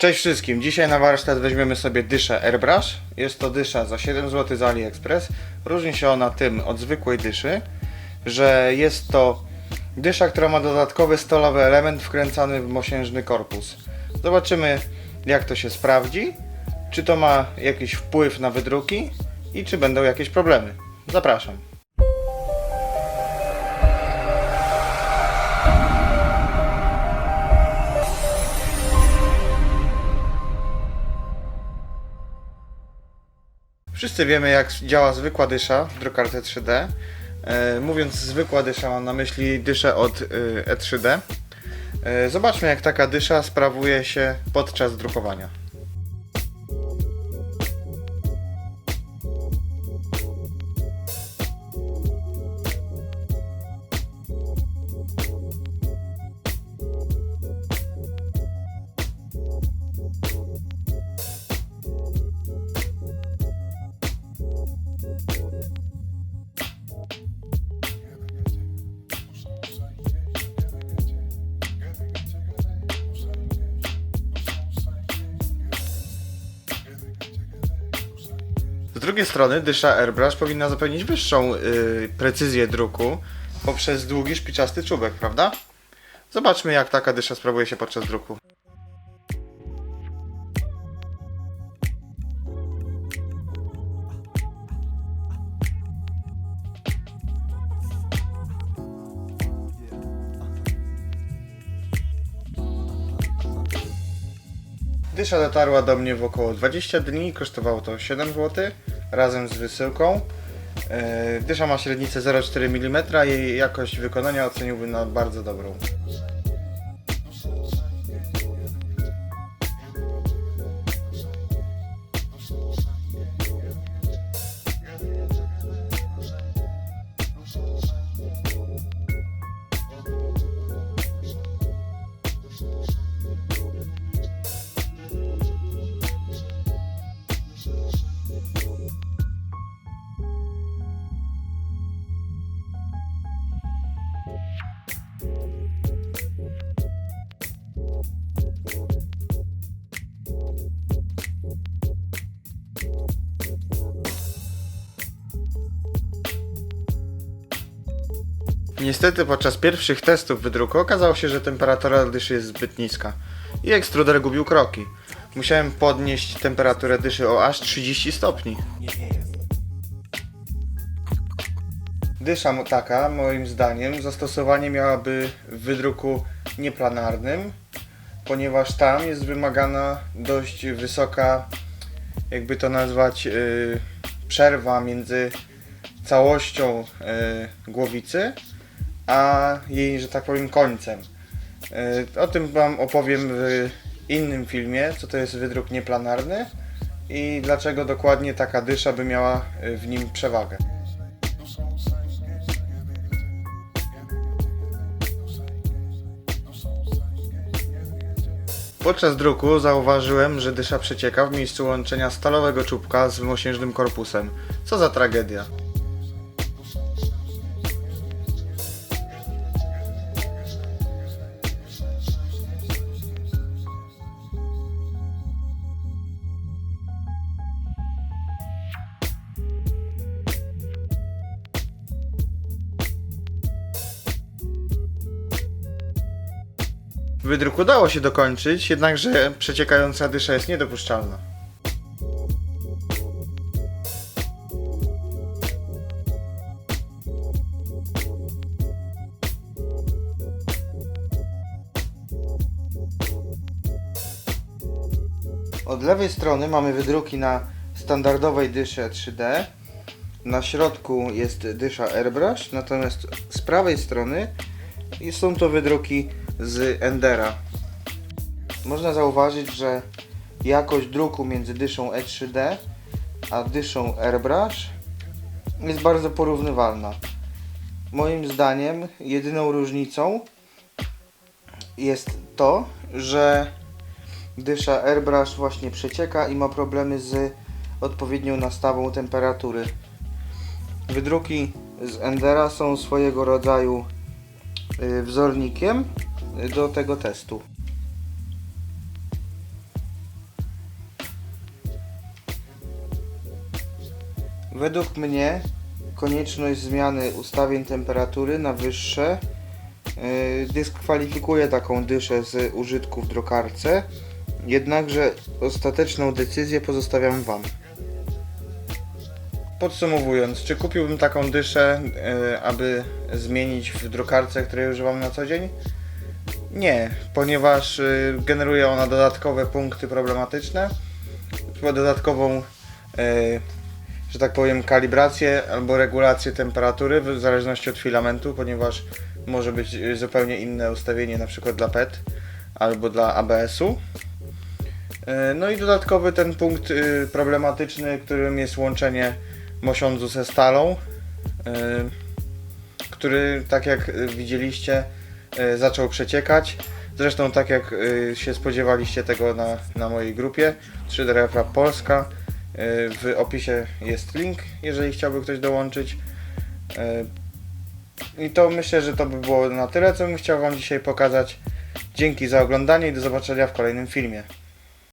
Cześć wszystkim, dzisiaj na warsztat weźmiemy sobie dyszę Airbrush. Jest to dysza za 7 zł z AliExpress. Różni się ona tym od zwykłej dyszy, że jest to dysza, która ma dodatkowy stolowy element wkręcany w mosiężny korpus. Zobaczymy jak to się sprawdzi, czy to ma jakiś wpływ na wydruki i czy będą jakieś problemy. Zapraszam. Wszyscy wiemy jak działa zwykła dysza w drukarce 3D. E, mówiąc zwykła dysza mam na myśli dyszę od y, E3D. E, zobaczmy jak taka dysza sprawuje się podczas drukowania. Drugiej strony dysza Airbrush powinna zapewnić wyższą y, precyzję druku poprzez długi szpiczasty czubek, prawda? Zobaczmy jak taka dysza sprawuje się podczas druku. Dysza dotarła do mnie w około 20 dni, kosztowało to 7 zł razem z wysyłką. E, Dysza ma średnicę 0,4 mm, jej jakość wykonania oceniłbym na bardzo dobrą. Niestety podczas pierwszych testów wydruku okazało się, że temperatura dyszy jest zbyt niska i ekstruder gubił kroki. Musiałem podnieść temperaturę dyszy o aż 30 stopni. Dysza taka, moim zdaniem, zastosowanie miałaby w wydruku nieplanarnym, ponieważ tam jest wymagana dość wysoka, jakby to nazwać, yy, przerwa między całością yy, głowicy, a jej, że tak powiem, końcem. Yy, O tym Wam opowiem w innym filmie, co to jest wydruk nieplanarny i dlaczego dokładnie taka dysza by miała yy, w nim przewagę. Podczas druku zauważyłem, że dysza przecieka w miejscu łączenia stalowego czubka z mosiężnym korpusem. Co za tragedia. Wydruk udało się dokończyć, jednakże przeciekająca dysza jest niedopuszczalna. Od lewej strony mamy wydruki na standardowej dysze 3D. Na środku jest dysza Airbrush, natomiast z prawej strony są to wydruki z Endera. Można zauważyć, że jakość druku między dyszą E3D a dyszą Airbrush jest bardzo porównywalna. Moim zdaniem jedyną różnicą jest to, że dysza Airbrush właśnie przecieka i ma problemy z odpowiednią nastawą temperatury. Wydruki z Endera są swojego rodzaju y, wzornikiem do tego testu. Według mnie konieczność zmiany ustawień temperatury na wyższe y, dyskwalifikuje taką dyszę z użytku w drokarce, jednakże ostateczną decyzję pozostawiam Wam. Podsumowując, czy kupiłbym taką dyszę, y, aby zmienić w drukarce, której używam na co dzień? Nie, ponieważ y, generuje ona dodatkowe punkty problematyczne, dodatkową, y, że tak powiem, kalibrację albo regulację temperatury w zależności od filamentu, ponieważ może być y, zupełnie inne ustawienie na przykład dla PET albo dla ABS-u. No i dodatkowy ten punkt problematyczny, którym jest łączenie mosiądzu ze stalą, który tak jak widzieliście zaczął przeciekać. Zresztą tak jak y, się spodziewaliście tego na, na mojej grupie 3D Refrap Polska. y, W opisie jest link, jeżeli chciałby ktoś dołączyć. I to myślę, że to by było na tyle, co bym chciał Wam dzisiaj pokazać. Dzięki za oglądanie i do zobaczenia w kolejnym filmie.